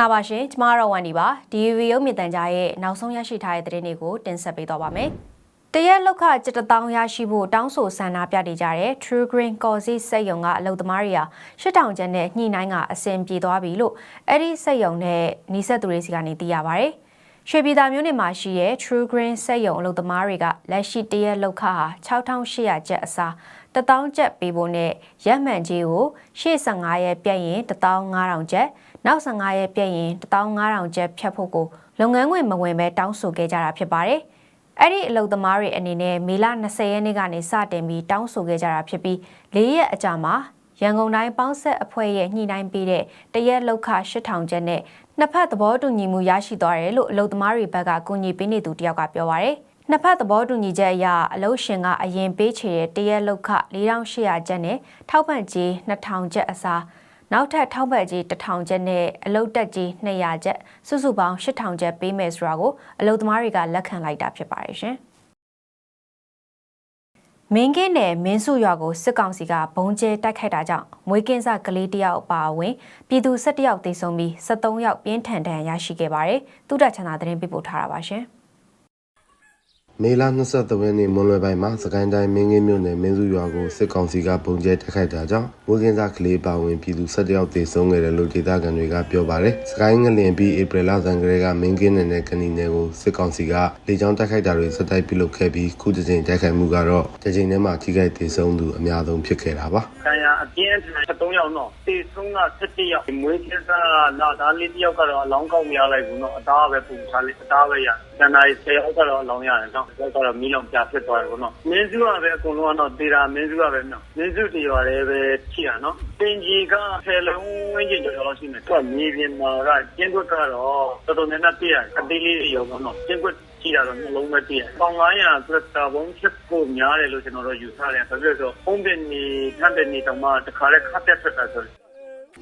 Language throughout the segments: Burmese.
္ဂလာပါရှင်ကျမကတော့ဝန်ဒီပါဒီဗီဒီယိုမြင်တန်ကြားရဲ့နောက်ဆုံးရရှိထားတဲ့သတင်းတွေကိုတင်ဆက်ပေးသွားပါမယ်တရက်လောက်ခကျတတောင်းရရှိဖို့တောင်းဆိုဆန္ဒပြနေကြတဲ့ True Green ကော်စီစက်ယုံကအလုပ်သမားတွေဟာ8000ကျပ်နဲ့ညှိနှိုင်းကအဆင်ပြေသွားပြီလို့အဲ့ဒီစက်ယုံနဲ့နီးစပ်သူတွေစီကနေသိရပါဗျ။ရွှေပြည်သာမြို့နယ်မှာရှိတဲ့ True Green စက်ယုံအလုပ်သမားတွေကလက်ရှိတရက်လောက်ခဟာ6800ကျပ်အစား1000ကျပ်ပေးဖို့နဲ့ရက်မှန်ကြီးကိုရှေ့15ရက်ပြည့်ရင်15000ကျပ် နောက်15ရက်ပြည့်ရင်15000ကျပ်ဖြတ်ဖို့ကိုလုပ်ငန်းခွင်မဝင်ပဲတောင်းဆိုခဲ့ကြတာဖြစ်ပါတယ်။အဲ့ဒီအလုပ်သမားတွေအနေနဲ့မေလ20ရက်နေ့ကနေစတင်ပြီးတောင်းဆိုခဲ့ကြတာဖြစ်ပြီး၄ရက်အကြာမှာရန်ကုန်တိုင်းပေါင်းဆက်အဖွဲ့ရဲ့ညှိနှိုင်းပေးတဲ့တရက်လောက်ခ8000ကျပ်နဲ့နှစ်ဖက်သဘောတူညီမှုရရှိသွားတယ်လို့အလုပ်သမားတွေဘက်ကကူညီပေးနေသူတယောက်ကပြောပါရယ်နှစ်ဖက်သဘောတူညီချက်အရအလုပ်ရှင်ကအရင်ပေးချေတဲ့တရက်လောက်ခ4800ကျပ်နဲ့ထောက်ပံ့ကြေး2000ကျပ်အစား နောက်ထပ်ထောက်ပံ့ကြေး1000ကျပ်နဲ့အလုပ်တက်ကြေး200ကျပ်စုစုပေါင်း8000ကျပ်ပေးမယ်ဆိုတာကိုအလုပ်သမားတွေကလက်ခံလိုက်တာဖြစ်ပါတယ်ရှင်။မင်းကင်းနယ်မင်းစုရွာကိုစစ်ကောင်စီကဘုံကျဲတိုက်ခိုက်တာကြောင့်မွေးကင်းစကလေးတယောက်အပါအဝင်ပြည်သူ၁၁ယောက်သေဆုံးပြီး73ယောက်ပြင်းထန်ဒဏ်ရာရရှိခဲ့ပါတယ်။တုဒ္ဒချန္တာသတင်းပေးပို့ထားတာပါရှင်။ မေလ23ရက်နေ့မွန်လွယ်ပိုင်းမှာစကိုင်းတိုင်းမင်းငင်းမြို့နယ်မင်းစုရွာကိုစစ်ကောင်စီကပုံကျဲတိုက်ခိုက်တာကြောင့်ဝင်းကင်းစားကလေးပါဝင်ပြည်သူ17ယောက်သေဆုံးခဲ့တယ်လို့ဒေသခံတွေကပြောပါတယ်။စကိုင်းငလင်ပြီးဧပြီလဇန်ကလေးကမင်းကင်းနယ်နဲ့ကဏီနယ်ကိုစစ်ကောင်စီကလေကြောင်းတိုက်ခိုက်တာတွေစတိုက်ပြုလုပ်ခဲ့ပြီးခုတစ်ချိန်တိုက်ခိုက်မှုကတော့တစ်ချိန်ထဲမှာထိခိုက်သေဆုံးသူအများဆုံးဖြစ်ခဲ့တာပါ။ဆံရအပြင်းထန်73ယောက်တော့တေဆုံးက17ယောက်မွေးကင်းစားလာသားလေးတယောက်ကတော့အလောင်းကောက်မရလိုက်ဘူးနော်အသားပဲပူထားလေးအသားပဲရတ န်တိုင်း10ယောက်ကတော့အလောင်းရတယ်နော်ယောက်ကတော့မီးလောင်ပြဖြစ်သွားတယ်ကောနော်မင်းစုကပဲအကုန်လုံးကတော့တေတာမင်းစုကပဲနော်မင်းစုတရွာလည်းပဲရှိရနော်တင်ကြီးက10လုံးဝန်းကျင်ကျော်ကျော်လောက်ရှိမယ်သူကမြေပြင်မှာကကျင်းကွက်ကတော့တော်တော်များများပြည့်ရတယ်အသေးလေးတွေရောပေါ့နော်ကျင်းကွက်ကြည့်ရတော့နှလုံးပဲတည့်ရပေါင်900ဆိုတာဘုံဖြစ်ဖို့များတယ်လို့ကျွန်တော်တို့ယူဆတယ်ဘာဖြစ်လို့ဆိုပုံပင်နေထပ်တဲ့နေတောင်မှတခါလဲခတ်တက်ထွက်တာဆို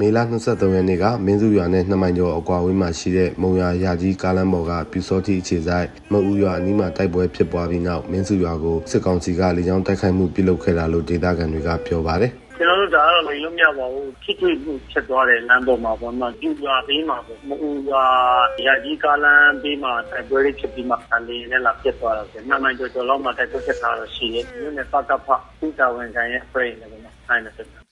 မေလ23ရက်နေ့ကမင်းစုရွာနဲ့နှစ်မိုင်ကျော်အကွာဝေးမှာရှိတဲ့မုံရွာရာကြီးကားလမ်းပေါ်ကပြူစောတိအခြေဆိုင်မအူရွာအနီးမှာတိုက်ပွဲဖြစ်ပွားပြီးနောက်မင်းစုရွာကိုစစ်ကောင်စီကလေကြောင်းတိုက်ခိုက်မှုပြုလုပ်ခဲ့တာလို့ဒေသခံတွေကပြောပါတယ်ကျွန်တော်တို့ဒါကတော့လည်းလုံးမရပါဘူးခိထွေမှုဖြစ်သွားတယ်လမ်းပေါ်မှာပေါ့နော်ကျူရွာဘေးမှာပေါ့မအူရွာရာကြီးကားလမ်းဘေးမှာတိုက်ပွဲတွေဖြစ်ပြီးမှအလေးနဲ့လာပြတ်သွားတော့တယ်နှစ်မိုင်ကျော်ကျော်လောက်မှတိုက်ပွဲဖြစ်တာတော့ရှိတယ်မြို့နယ်ပကဖဥတာဝန်ခံရဲ့ frame လည်းပေါ့နော်အဲ့ဒါဖြ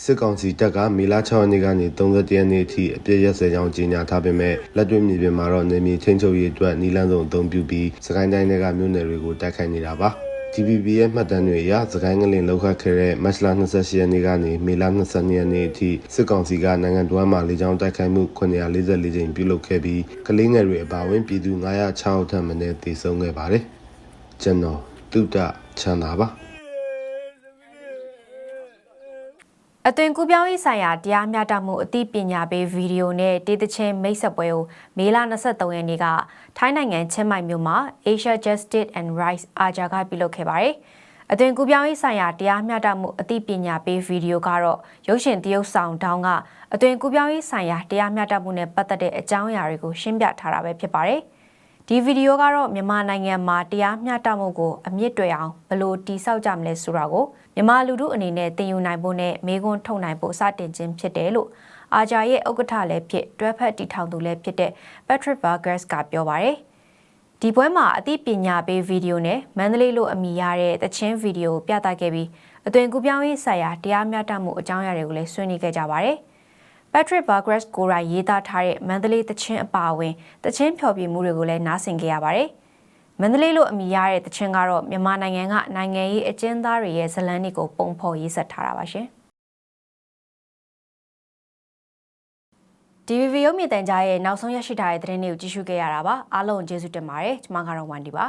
စ်တယ်စစ်ကောင်စီတပ်ကမေလ6ရက်နေ့ကနေ31ရက်နေ့အထိအပြည့်ရက်စဲကြောင်းကြေညာထားပေမဲ့လက်တွေ့မြေပြင်မှာတော့နေမြေချင်းချုပ်ရေးအတွက်နီလန်းစုံအသုံးပြုပြီးစကိုင်းတိုင်းတွေကမြို့နယ်တွေကိုတိုက်ခိုက်နေတာပါ TPP ရဲ့မှတ်တမ်းတွေအရစကိုင်းငလင်လောက်ခတ်ခဲ့တဲ့မတ်လ28ရက်နေ့ကနေမေလ22ရက်နေ့အထိစစ်ကောင်စီကနိုင်ငံတော်မှာလေကြောင်းတိုက်ခိုက်မှု944ကြိမ်ပြုလုပ်ခဲ့ပြီးကလေးငယ်တွေအပါအဝင်ပြည်သူ906ဦးထပ်မံသေဆုံးခဲ့ပါတယ်ကျွန်တော်တုဒ္ဒချမ်းသာပါ အသွင်ကူးပြောင်းရေးဆိုင်ရာတရားမျှတမှုအသိပညာပေးဗီဒီယိုနဲ့တေးသချင်းမိတ်ဆက်ပွဲကိုမေလ23ရက်နေ့ကထိုင်းနိုင်ငံချင်းမိုင်မြို့မှာ Asia Justice and Rights အာဂျာကပြုလုပ်ခဲ့ပါတယ်။အသွင်ကူးပြောင်းရေးဆိုင်ရာတရားမျှတမှုအသိပညာပေးဗီဒီယိုကတော့ရုပ်ရှင်တရုပ်ဆောင်တောင်းကအသွင်ကူးပြောင်းရေးဆိုင်ရာတရားမျှတမှုနဲ့ပတ်သက်တဲ့အကြောင်းအရာတွေကိုရှင်းပြထားတာပဲဖြစ်ပါတယ်။ ဒီဗီဒီယိုကတော့မြန်မာနိုင်ငံမှာတရားမျှတမှုကိုအမြင့်တွယ်အောင်ဘယ်လိုတည်ဆောက်ကြမလဲဆိုတာကိုမြန်မာလူထုအနေနဲ့သင်ယူနိုင်ဖို့နဲ့မေးခွန်းထုတ်နိုင်ဖို့စတင်ခြင်းဖြစ်တယ်လို့အာဂျာရဲ့ဥက္ကဋ္ဌလည်းဖြစ်တွဲဖက်တီထောင်သူလည်းဖြစ်တဲ့ Patrick Vargas ကပြောပါရယ်ဒီပွဲမှာအသိပညာပေးဗီဒီယိုနဲ့မန္တလေးလိုအမည်ရတဲ့တချင်းဗီဒီယိုပြသခဲ့ပြီးအသွင်ကူးပြောင်းရေးဆိုင်ရာတရားမျှတမှုအကြောင်းအရာတွေကိုလည်းဆွေးနွေးခဲ့ကြပါရယ် Patrick Vargas ကိုရိုင်းရေးသားထားတဲ့မန္တလေးတချင်းအပါအဝင်တချင်းဖျော်ဖြေမှုတွေကိုလည်းနားဆင်ခဲ့ရပါတယ်။မန္တလေးလိုအမည်ရတဲ့တချင်းကတော့မြန်မာနိုင်ငံကနိုင်ငံရေးအကျဉ်းသားတွေရဲ့ဇလန်းတွေကိုပုံဖော်ရေးဆက်ထားတာပါရှင်။ဒီဗီဒီယိုမြေတန်ကြားရဲ့နောက်ဆုံးရရှိထားတဲ့သတင်းတွေကိုကြည့်ရှုခဲ့ရတာပါအားလုံးကျေးဇူးတင်ပါတယ်ကျွန်မကတော့ဝန်ဒီပါ